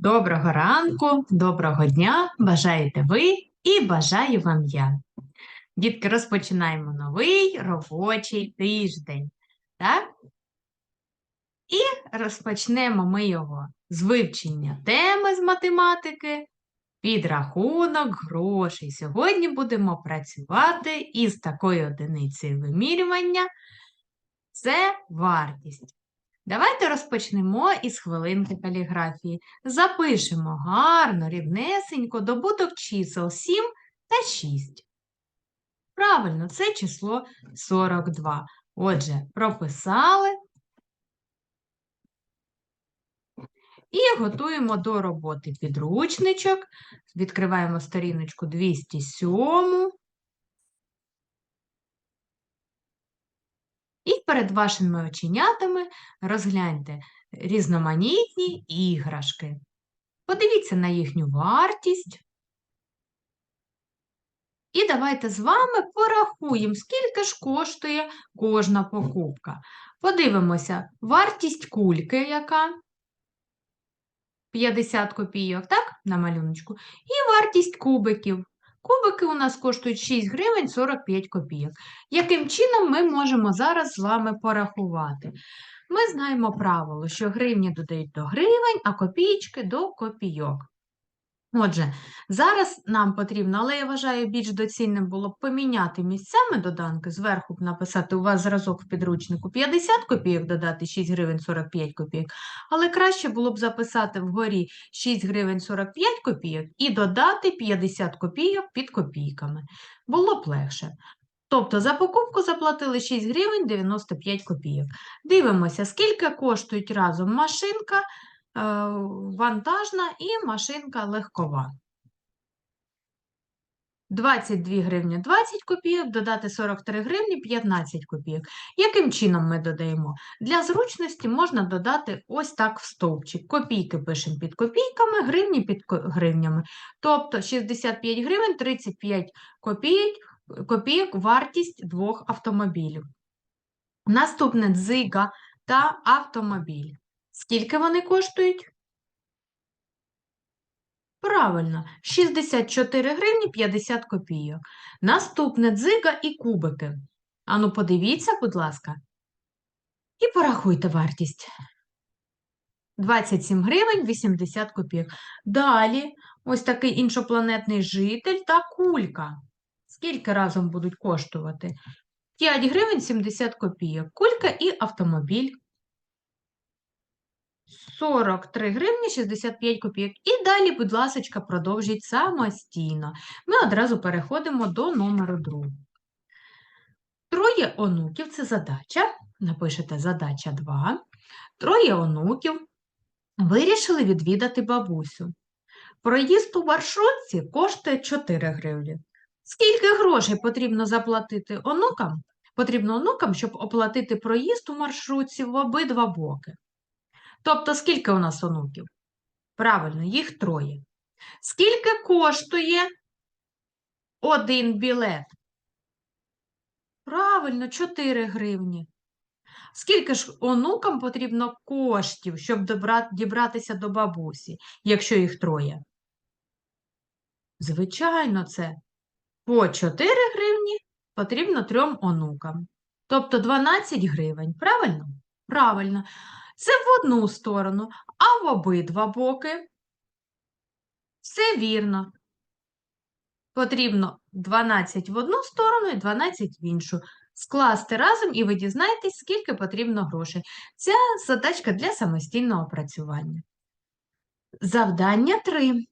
Доброго ранку, доброго дня, бажаєте ви і бажаю вам я. Дітки, розпочинаємо новий робочий тиждень. Так? І розпочнемо ми його з вивчення теми з математики, підрахунок грошей. Сьогодні будемо працювати із такою одиницею вимірювання. Це вартість. Давайте розпочнемо із хвилинки каліграфії. Запишемо гарно, рівнесенько добуток чисел 7 та 6. Правильно, це число 42. Отже, прописали і готуємо до роботи підручничок. Відкриваємо сторіночку 207. І перед вашими оченятами розгляньте різноманітні іграшки. Подивіться на їхню вартість. І давайте з вами порахуємо, скільки ж коштує кожна покупка. Подивимося, вартість кульки, яка 50 копійок, так, на малюночку, і вартість кубиків. Кубики у нас коштують 6 гривень 45 копійок. Яким чином ми можемо зараз з вами порахувати? Ми знаємо правило, що гривні додають до гривень, а копійки до копійок. Отже, зараз нам потрібно, але я вважаю, більш доцільним було б поміняти місцями доданки, зверху б написати у вас зразок в підручнику 50 копійок додати 6 гривень 45 копійок, але краще було б записати вгорі 6 гривень 45 копійок і додати 50 копійок під копійками. Було б легше. Тобто за покупку заплатили 6 гривень 95 копійок. Дивимося, скільки коштують разом машинка, вантажна і машинка легкова. 22 гривні 20 копійок, додати 43 гривні 15 копійок. Яким чином ми додаємо? Для зручності можна додати ось так в стовпчик. Копійки пишемо під копійками, гривні під гривнями. Тобто 65 гривень 35 копійок, копійок вартість двох автомобілів. Наступне дзига та автомобіль. Скільки вони коштують? Правильно, 64 гривні 50 копійок. Наступне дзига і кубики. Ану, подивіться, будь ласка, і порахуйте вартість. 27 гривень 80 копійок. Далі ось такий іншопланетний житель та кулька. Скільки разом будуть коштувати? 5 гривень 70 копійок. Кулька і автомобіль. 43 гривні 65 копійок. І далі, будь ласка, продовжіть самостійно. Ми одразу переходимо до номеру 2. Троє онуків це задача. Напишете задача 2. Троє онуків вирішили відвідати бабусю. Проїзд у маршрутці коштує 4 гривні. Скільки грошей потрібно заплатити онукам? Потрібно онукам, щоб оплатити проїзд у маршрутці в обидва боки. Тобто, скільки у нас онуків? Правильно, їх троє. Скільки коштує один білет? Правильно, 4 гривні. Скільки ж онукам потрібно коштів, щоб дібратися до бабусі, якщо їх троє? Звичайно, це по 4 гривні потрібно трьом онукам. Тобто 12 гривень. Правильно? Правильно. Це в одну сторону, а в обидва боки. Все вірно. Потрібно 12 в одну сторону і 12 в іншу. Скласти разом, і ви дізнаєтесь, скільки потрібно грошей. Ця задачка для самостійного опрацювання. Завдання 3.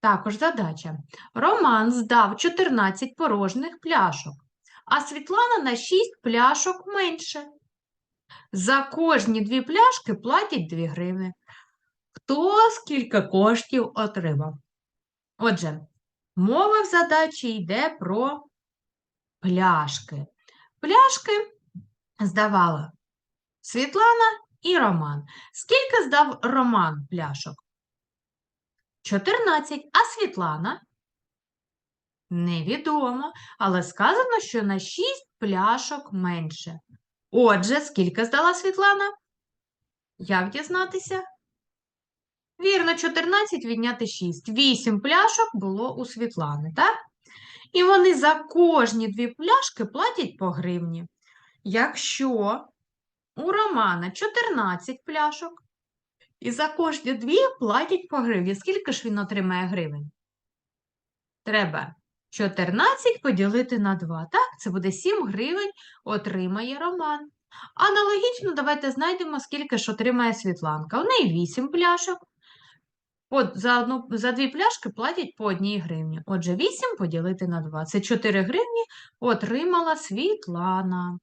Також задача. Роман здав 14 порожніх пляшок, а Світлана на 6 пляшок менше. За кожні дві пляшки платять 2 гривни. Хто скільки коштів отримав? Отже, мова в задачі йде про пляшки. Пляшки здавала Світлана і Роман. Скільки здав Роман пляшок? 14. А Світлана? Невідомо, але сказано, що на 6 пляшок менше. Отже, скільки здала Світлана? Як дізнатися? Вірно, 14 відняти 6. 8 пляшок було у Світлани, так? І вони за кожні дві пляшки платять по гривні. Якщо у Романа 14 пляшок, і за кожні дві платять по гривні, скільки ж він отримає гривень? Треба 14 поділити на 2. Так, це буде 7 гривень отримає Роман. Аналогічно, давайте знайдемо, скільки ж отримає Світланка. У неї 8 пляшок. От за, одну, за дві пляшки платять по одній гривні. Отже, 8 поділити на 2. Це 4 гривні отримала Світлана.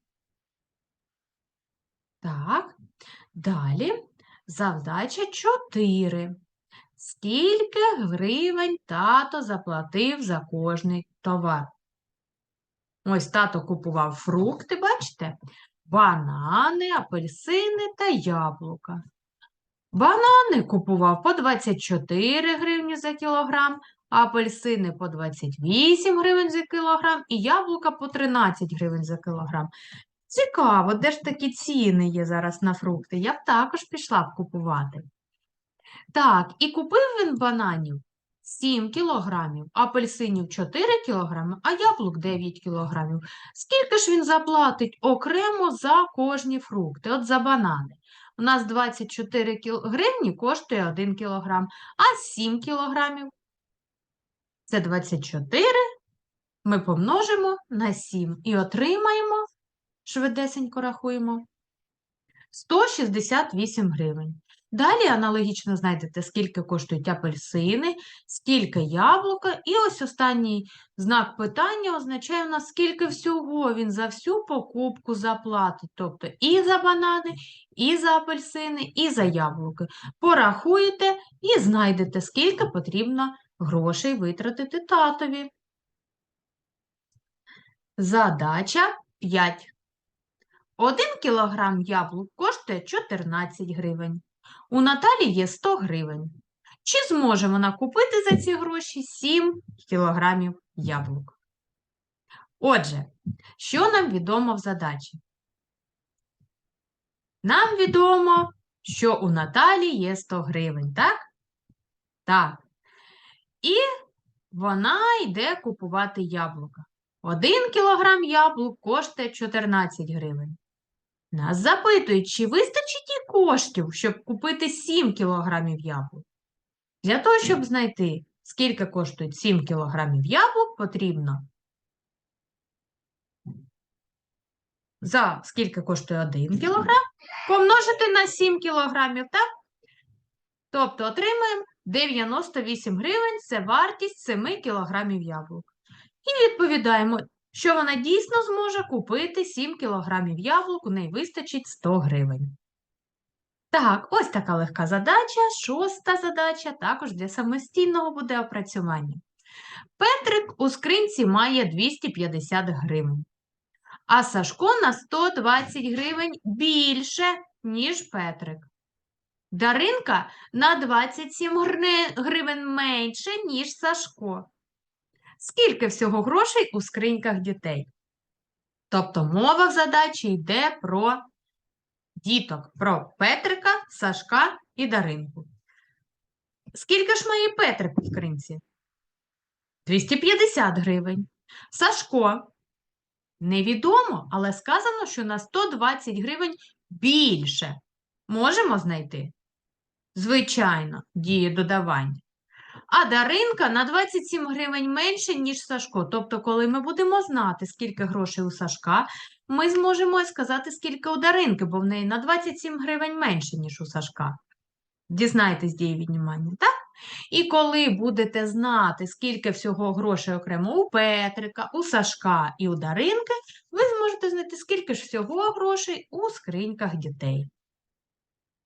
Так, далі завдача 4. Скільки гривень тато заплатив за кожний товар? Ось тато купував фрукти, бачите? Банани, апельсини та яблука. Банани купував по 24 гривні за кілограм, апельсини по 28 гривень за кілограм і яблука по 13 гривень за кілограм. Цікаво, де ж такі ціни є зараз на фрукти? Я б також пішла б купувати. Так, і купив він бананів 7 кілограмів, апельсинів 4 кілограми, а яблук 9 кілограмів. Скільки ж він заплатить окремо за кожні фрукти? От за банани. У нас 24 кіл... гривні коштує 1 кілограм, а 7 кілограмів – це 24 ми помножимо на 7 і отримаємо, швидесенько рахуємо, 168 гривень. Далі аналогічно знайдете, скільки коштують апельсини, скільки яблука, і ось останній знак питання означає у нас, скільки всього він за всю покупку заплатить. Тобто і за банани, і за апельсини, і за яблуки. Порахуєте і знайдете, скільки потрібно грошей витратити татові. Задача 5. 1 кілограм яблук коштує 14 гривень. У Наталі є 100 гривень. Чи зможе вона купити за ці гроші 7 кілограмів яблук? Отже, що нам відомо в задачі? Нам відомо, що у Наталі є 100 гривень, так? Так. І вона йде купувати яблука. 1 кілограм яблук коштує 14 гривень. Нас запитують, чи вистачить їй коштів, щоб купити 7 кілограмів яблук. Для того, щоб знайти, скільки коштують 7 кілограмів яблук, потрібно за скільки коштує 1 кілограм, помножити на 7 кілограмів, так? Тобто отримаємо 98 гривень це вартість 7 кілограмів яблук. І відповідаємо, що вона дійсно зможе купити 7 кілограмів яблук, у неї вистачить 100 гривень. Так, ось така легка задача. Шоста задача також для самостійного буде опрацювання. Петрик у скринці має 250 гривень, а Сашко на 120 гривень більше, ніж Петрик. Даринка на 27 гривень менше, ніж Сашко. Скільки всього грошей у скриньках дітей? Тобто мова в задачі йде про діток, про Петрика, Сашка і Даринку. Скільки ж має Петрик у скринці? 250 гривень. Сашко. Невідомо, але сказано, що на 120 гривень більше. Можемо знайти? Звичайно, діє додавання. А Даринка на 27 гривень менше, ніж Сашко. Тобто, коли ми будемо знати, скільки грошей у Сашка, ми зможемо сказати, скільки у Даринки, бо в неї на 27 гривень менше, ніж у Сашка. Дізнайтесь дії віднімання, так? І коли будете знати, скільки всього грошей окремо у Петрика, у Сашка і у Даринки, ви зможете знайти, скільки ж всього грошей у скриньках дітей.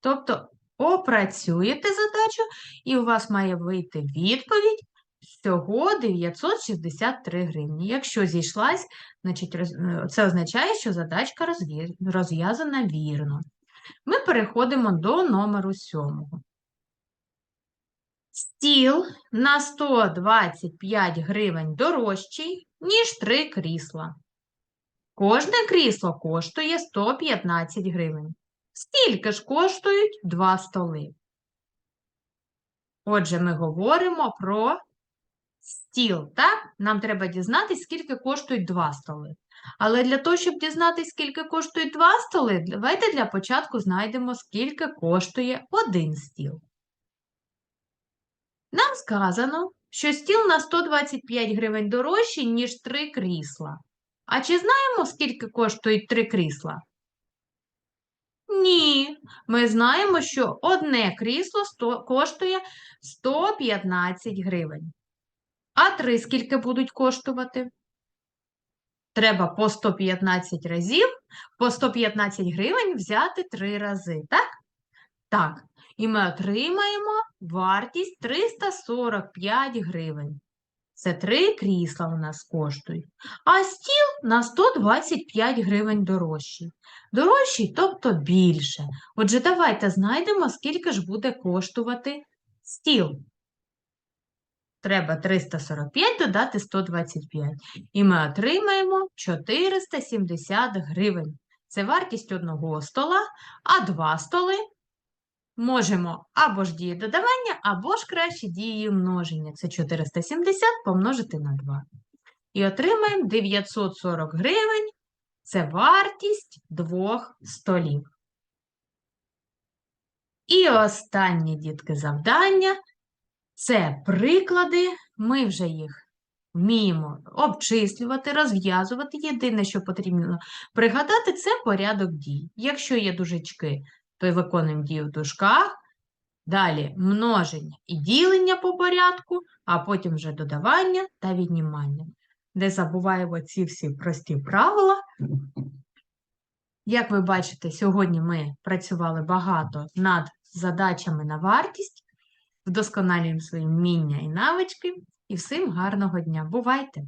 Тобто опрацюєте задачу, і у вас має вийти відповідь всього 963 гривні. Якщо зійшлась, значить, е, це означає, що задачка розв'язана вірно. Ми переходимо до номеру 7. Стіл на 125 гривень дорожчий, ніж три крісла. Кожне крісло коштує 115 гривень. Скільки ж коштують два столи? Отже, ми говоримо про стіл, так? Нам треба дізнатися, скільки коштують два столи. Але для того, щоб дізнатися, скільки коштують два столи, давайте для початку знайдемо, скільки коштує один стіл. Нам сказано, що стіл на 125 гривень дорожчий, ніж три крісла. А чи знаємо, скільки коштують три крісла? Ні, ми знаємо, що одне крісло сто- коштує 115 гривень. А три скільки будуть коштувати? Треба по 115 разів, по 115 гривень взяти три рази, так? Так. І ми отримаємо вартість 345 гривень. Це три крісла у нас коштують. А стіл на 125 гривень дорожчий. Дорожчий, тобто більше. Отже, давайте знайдемо, скільки ж буде коштувати стіл. Треба 345 додати 125. І ми отримаємо 470 гривень. Це вартість одного стола, а два столи можемо або ж дії додавання, або ж краще дії множення. Це 470 помножити на 2. І отримаємо 940 гривень. Це вартість двох столів. І останнє, дітки, завдання це приклади. Ми вже їх вміємо обчислювати, розв'язувати. Єдине, що потрібно пригадати, це порядок дій. Якщо є дужечки, то й виконуємо дію в дужках. Далі множення і ділення по порядку, а потім вже додавання та віднімання. Не забуваємо ці всі прості правила. Як ви бачите, сьогодні ми працювали багато над задачами на вартість, вдосконалюємо свої вміння і навички. І всім гарного дня. Бувайте!